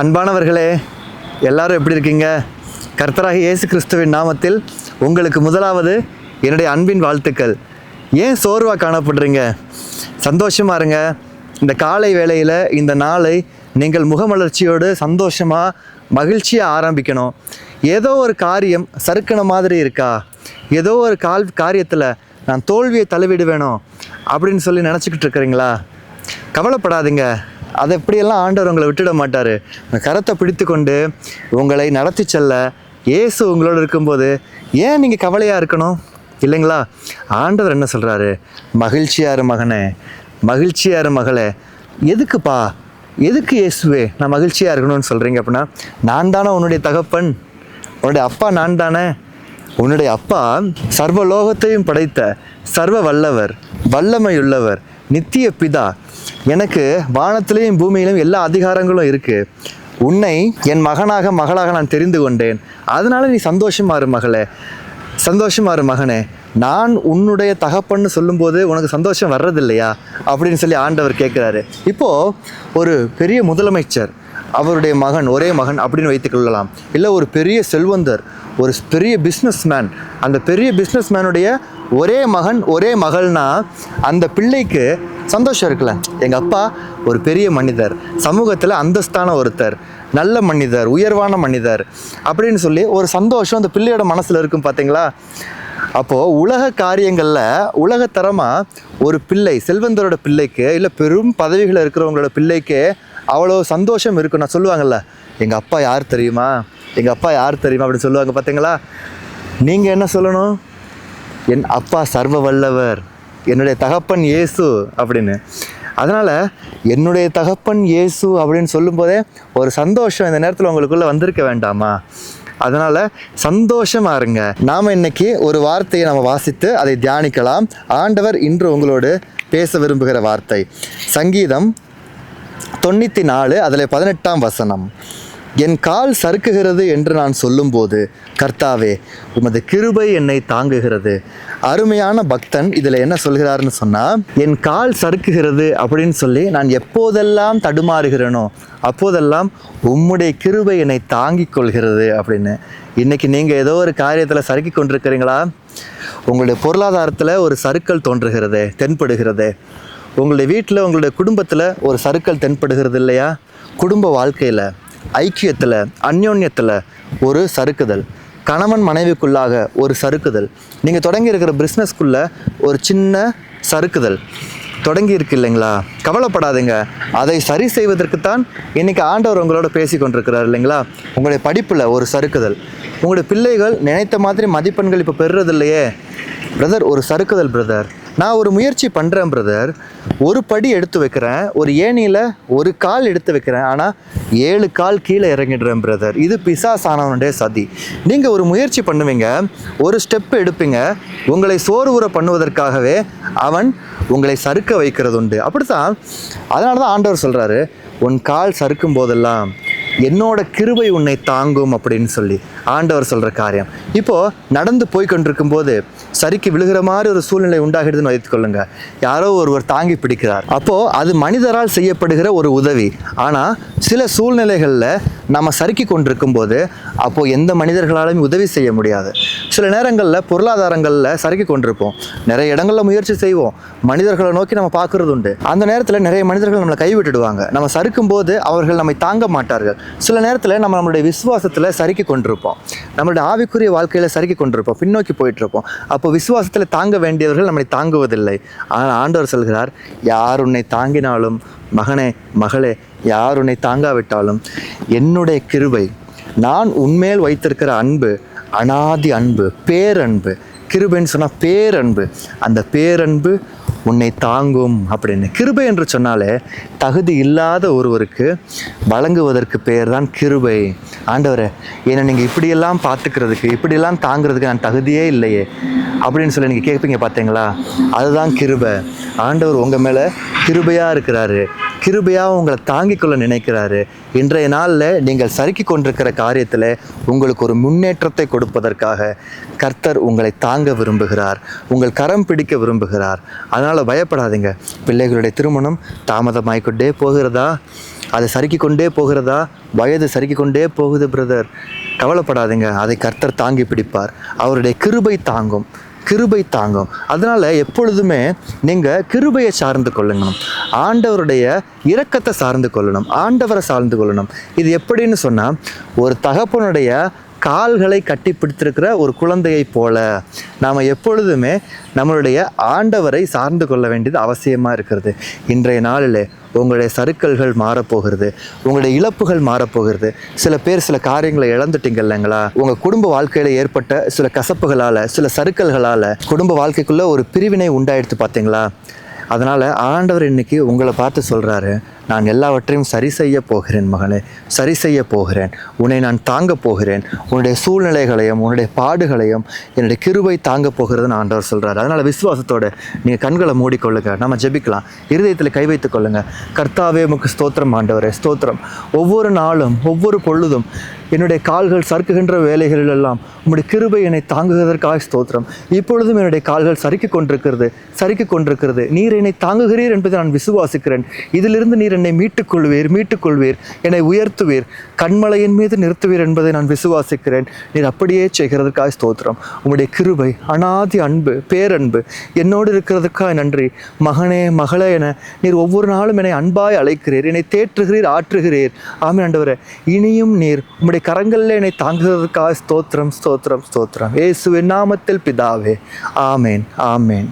அன்பானவர்களே எல்லாரும் எப்படி இருக்கீங்க? கர்த்தராக இயேசு கிறிஸ்துவின் நாமத்தில் உங்களுக்கு முதலாவது என்னுடைய அன்பின் வாழ்த்துக்கள். ஏன் சோர்வாக காணப்படுறீங்க? சந்தோஷமாக இருங்க. இந்த காலை வேளையில் இந்த நாளை நீங்கள் முகமலர்ச்சியோடு சந்தோஷமாக மகிழ்ச்சியாக ஆரம்பிக்கணும். ஏதோ ஒரு காரியம் சறுக்கின மாதிரி இருக்கா? ஏதோ ஒரு கால் காரியத்தில் நான் தோல்வியை தழுவிடுவேனோ? அப்படின்னு சொல்லி நினச்சிக்கிட்டு இருக்கிறீங்களா? கவலைப்படாதீங்க. அதை எப்படியெல்லாம் ஆண்டவர் உங்களை விட்டுட மாட்டார்? கரத்தை பிடித்து கொண்டு உங்களை நடத்தி செல்ல இயேசு உங்களோட இருக்கும்போது ஏன் நீங்கள் கவலையாக இருக்கணும்? இல்லைங்களா? ஆண்டவர் என்ன சொல்கிறாரு மகிழ்ச்சியாரு மகனே மகிழ்ச்சியாரு மகளே. எதுக்குப்பா? எதுக்கு இயேசுவே? நான் மகிழ்ச்சியாக இருக்கணும்னு சொல்கிறீங்க அப்படின்னா நான் தானே உன்னுடைய தகப்பன். உன்னுடைய அப்பா நான் தானே. உன்னுடைய அப்பா சர்வ லோகத்தையும் படைத்த சர்வ வல்லவர் வல்லமையுள்ளவர். நித்திய பிதா. எனக்கு வானத்திலையும் பூமியிலும் எல்லா அதிகாரங்களும் இருக்கு. உன்னை என் மகனாக மகளாக நான் தெரிந்து கொண்டேன். அதனால நீ சந்தோஷமாறு மகளே. சந்தோஷமாறு மகனே. நான் உன்னுடைய தகப்பன்னு சொல்லும்போது உனக்கு சந்தோஷம் வர்றதில்லையா? அப்படின்னு சொல்லி ஆண்டவர் கேட்குறாரு. இப்போது ஒரு பெரிய முதலமைச்சர் அவருடைய மகன் ஒரே மகன் அப்படின்னு வைத்துக் கொள்ளலாம். இல்லை ஒரு பெரிய செல்வந்தர் ஒரு பெரிய பிஸ்னஸ் மேன் அந்த பெரிய பிஸ்னஸ் மேனுடைய ஒரே மகன் ஒரே மகள்னா அந்த பிள்ளைக்கு சந்தோஷம் இருக்குல்ல. எங்கள் அப்பா ஒரு பெரிய மனிதர் சமூகத்தில் அந்தஸ்தான ஒருத்தர் நல்ல மனிதர் உயர்வான மனிதர் அப்படின்னு சொல்லி ஒரு சந்தோஷம் அந்த பிள்ளையோட மனசில் இருக்கும் பார்த்தீங்களா அப்போது உலக காரியங்களில் உலகத்தரமாக ஒரு பிள்ளை செல்வந்தரோட பிள்ளைக்கு இல்லை பெரும் பதவிகளில் இருக்கிறவங்களோட பிள்ளைக்கு அவ்வளோ சந்தோஷம் இருக்கும் நான் சொல்லுவாங்கல்ல. எங்கள் அப்பா யார் தெரியுமா? எங்கள் அப்பா யார் தெரியுமா அப்படின்னு சொல்லுவாங்க பார்த்தீங்களா நீங்கள் என்ன சொல்லணும்? என் அப்பா சர்வ வல்லவர் என்னுடைய தகப்பன் இயேசு அப்படின்னு. அதனால் என்னுடைய தகப்பன் இயேசு அப்படின்னு சொல்லும்போதே ஒரு சந்தோஷம் இந்த நேரத்தில் உங்களுக்குள்ளே வந்திருக்க வேண்டாமா? அதனால் சந்தோஷமா இருங்க. நாம் இன்றைக்கி ஒரு வார்த்தையை நம்ம வாசித்து அதை தியானிக்கலாம். ஆண்டவர் இன்று உங்களோடு பேச விரும்புகிற வார்த்தை. சங்கீதம் தொண்ணூற்றி நாலு அதில் பதினெட்டாம் வசனம். என் கால் சறுக்குகிறது என்று நான் சொல்லும்போது கர்த்தாவே உமது கிருபை என்னை தாங்குகிறது. அருமையான பக்தன் இதில் என்ன சொல்கிறாருன்னு சொன்னால் என் கால் சறுக்குகிறது அப்படின்னு சொல்லி நான் எப்போதெல்லாம் தடுமாறுகிறேனோ அப்போதெல்லாம் உம்முடைய கிருபை என்னை தாங்கிக் கொள்கிறது அப்படின்னு. இன்னைக்கு நீங்கள் ஏதோ ஒரு காரியத்தில் சறுக்கி கொண்டிருக்கிறீங்களா? உங்களுடைய பொருளாதாரத்தில் ஒரு சறுக்கல் தோன்றுகிறது தென்படுகிறது. உங்களுடைய வீட்டில் உங்களுடைய குடும்பத்தில் ஒரு சறுக்கல் தென்படுகிறது இல்லையா? குடும்ப வாழ்க்கையில். ஐக்கியத்தில் அந்யோன்யத்தில் ஒரு சறுக்குதல். கணவன் மனைவிக்குள்ளாக ஒரு சறுக்குதல். நீங்கள் தொடங்கி இருக்கிற பிஸ்னஸ்க்குள்ளே ஒரு சின்ன சறுக்குதல். தொடங்கி இருக்கு இல்லைங்களா? கவலைப்படாதீங்க. அதை சரி செய்வதற்குத்தான் இன்னைக்கு ஆண்டவர் உங்களோட பேசி கொண்டிருக்கிறார் இல்லைங்களா? உங்களுடைய படிப்பில் ஒரு சறுக்குதல். உங்களுடைய பிள்ளைகள் நினைத்த மாதிரி மதிப்பெண்கள் இப்போ பெறுறதில்லையே பிரதர் ஒரு சறுக்குதல் பிரதர் நான் ஒரு முயற்சி பண்ணுறேன் பிரதர் ஒரு படி எடுத்து வைக்கிறேன் ஒரு ஏணியில் ஒரு கால் எடுத்து வைக்கிறேன் ஆனால் ஏழு கால் கீழே இறங்கிடுறேன் பிரதர் இது பிசாசானவனுடைய சதி. நீங்கள் ஒரு முயற்சி பண்ணுவீங்க ஒரு ஸ்டெப் எடுப்பீங்க உங்களை சோர்வுற பண்ணுவதற்காகவே அவன் உங்களை சறுக்க வைக்கிறது உண்டு. அப்படித்தான் அதனால தான் ஆண்டவர் சொல்கிறாரு உன் கால் சறுக்கும் போதெல்லாம் என்னோட கிருபை உன்னை தாங்கும் அப்படின்னு சொல்லி ஆண்டவர் சொல்கிற காரியம். இப்போது நடந்து போய் கொண்டிருக்கும் போது சரிக்கு விழுகிற மாதிரி ஒரு சூழ்நிலை உண்டாகிடுதுன்னு வைத்துக்கொள்ளுங்க யாரோ ஒருவர் தாங்கி பிடிக்கிறார். அப்போது அது மனிதரால் செய்யப்படுகிற ஒரு உதவி. ஆனால் சில சூழ்நிலைகளில் நம்ம சறுக்கி கொண்டிருக்கும் போது அப்போது எந்த மனிதர்களாலும் உதவி செய்ய முடியாது. சில நேரங்களில் பொருளாதாரங்களில் சறுக்கி கொண்டிருப்போம். நிறைய இடங்களில் முயற்சி செய்வோம். மனிதர்களை நோக்கி நம்ம பார்க்குறது உண்டு. அந்த நேரத்தில் நிறைய மனிதர்கள் நம்மளை கைவிட்டுடுவாங்க. நம்ம சறுக்கும் போது அவர்கள் நம்மை தாங்க மாட்டார்கள். சில நேரத்தில் நம்ம நம்மளுடைய விசுவாசத்தில் சறுக்கி கொண்டிருப்போம். நம்மளுடைய ஆவிக்குரிய வாழ்க்கையில் சறுக்கி கொண்டிருப்போம். பின்னோக்கி போயிட்டுருப்போம். அப்போ விசுவாசத்தில் தாங்க வேண்டியவர்கள் நம்மளை தாங்குவதில்லை. ஆனால் ஆண்டவர் சொல்கிறார் யார் உன்னை தாங்கினாலும் மகனே மகளே யார் உன்னை தாங்காவிட்டாலும் என்னுடைய கிருபை நான் உன்மேல் வைத்திருக்கிற அன்பு அனாதி அன்பு பேரன்பு கிருபைன்னு சொன்னால் பேரன்பு. அந்த பேரன்பு உன்னை தாங்கும் அப்படின்னு. கிருபை என்று சொன்னாலே தகுதி இல்லாத ஒருவருக்கு வழங்குவதற்கு பெயர் தான் கிருபை. ஆண்டவரே என்னை நீங்கள் இப்படியெல்லாம் பார்த்துக்கிறதுக்கு இப்படியெல்லாம் தாங்கிறதுக்கு நான் தகுதியே இல்லையே அப்படின்னு சொல்லி நீங்கள் கேட்பீங்க பார்த்தீங்களா அதுதான் கிருபை. ஆண்டவர் உங்கள் மேலே கிருபையாக இருக்கிறாரு. கிருபையாக உங்களை தாங்கிக் கொள்ள நினைக்கிறாரு. இன்றைய நாளில் நீங்கள் சறுக்கி கொண்டிருக்கிற காரியத்தில் உங்களுக்கு ஒரு முன்னேற்றத்தை கொடுப்பதற்காக கர்த்தர் உங்களை தாங்க விரும்புகிறார். உங்கள் கரம் பிடிக்க விரும்புகிறார். அதனால் பயப்படாதீங்க. பிள்ளைகளுடைய திருமணம் தாமதமாகிக்கொண்டே போகிறதா? அது சறுக்கி கொண்டே போகிறதா? வயது சறுக்கி கொண்டே போகுது பிரதர் கவலைப்படாதீங்க. அதை கர்த்தர் தாங்கி பிடிப்பார். அவருடைய கிருபை தாங்கும். கிருபை தாங்கும். அதனால் எப்பொழுதுமே நீங்கள் கிருபையை சார்ந்து கொள்ளணும். ஆண்டவருடைய இரக்கத்தை சார்ந்து கொள்ளணும். ஆண்டவரை சார்ந்து கொள்ளணும். இது எப்படின்னு சொன்னால் ஒரு தகப்பனுடைய கால்களை கட்டி பிடித்திருக்கிற ஒரு குழந்தையைப் போல நாம் எப்பொழுதுமே நம்மளுடைய ஆண்டவரை சார்ந்து கொள்ள வேண்டியது அவசியமாக இருக்கிறது. இன்றைய நாளில் உங்களுடைய சறுக்கல்கள் மாறப்போகிறது. உங்களுடைய இழப்புகள் மாறப்போகிறது. சில பேர் சில காரியங்களை இழந்துட்டீங்க இல்லைங்களா? உங்கள் குடும்ப வாழ்க்கையில் ஏற்பட்ட சில கசப்புகளால் சில சறுக்கல்களால் குடும்ப வாழ்க்கைக்குள்ளே ஒரு பிரிவினை உண்டாயிடுத்து பார்த்தீங்களா? அதனால் ஆண்டவர் இன்னைக்கு உங்களை பார்த்து சொல்கிறாரு நான் எல்லாவற்றையும் சரி செய்ய போகிறேன் மகனே சரி செய்ய போகிறேன். உன்னை நான் தாங்க போகிறேன். உன்னுடைய சூழ்நிலைகளையும் உன்னுடைய பாடுகளையும் என்னுடைய கிருபை தாங்க போகிறதுன்னு ஆண்டவர் சொல்கிறார் அதனால் விசுவாசத்தோடு நீங்கள் கண்களை மூடிக்கொள்ளுங்க. நம்ம ஜெபிக்கலாம். இருதயத்தில் கை வைத்துக் கொள்ளுங்கள் கர்த்தாவே முக்கு ஸ்தோத்திரம் ஆண்டவரே ஸ்தோத்திரம். ஒவ்வொரு நாளும் ஒவ்வொரு பொழுதும் என்னுடைய கால்கள் சறுக்குகின்ற வேலைகளில் எல்லாம் உம்முடைய கிருபை என்னை தாங்குவதற்காக ஸ்தோத்திரம். இப்பொழுதும் என்னுடைய கால்கள் சறுக்கி கொண்டிருக்கிறது சறுக்கி கொண்டிருக்கிறது. நீர் என்னை தாங்குகிறீர் என்பதை நான் விசுவாசிக்கிறேன். இதிலிருந்து நீர் என்னை மீட்டுக் கொள்வீர் மீட்டுக் கொள்வீர் என்னை உயர்த்துவீர். கண்மலையின் மீது நிறுத்துவீர் என்பதை நான் விசுவாசிக்கிறேன். நீர் அப்படியே செய்கிறதற்காக ஸ்தோத்திரம். உம்முடைய கிருபை அனாதி அன்பு பேரன்பு என்னோடு இருக்கிறதுக்காக நன்றி. மகனே மகளே என நீர் ஒவ்வொரு நாளும் என்னை அன்பாய் அழைக்கிறீர். என்னை தேற்றுகிறீர் ஆற்றுகிறீர். ஆமே ஆண்டவரே. இனியும் நீர் உம்முடைய உம்முடைய கரங்களில் என்னை தாங்குவதற்காக ஸ்தோத்திரம் ஸ்தோத்திரம் ஸ்தோத்திரம். ஏசுவின் நாமத்தில் பிதாவே. ஆமேன் ஆமேன்.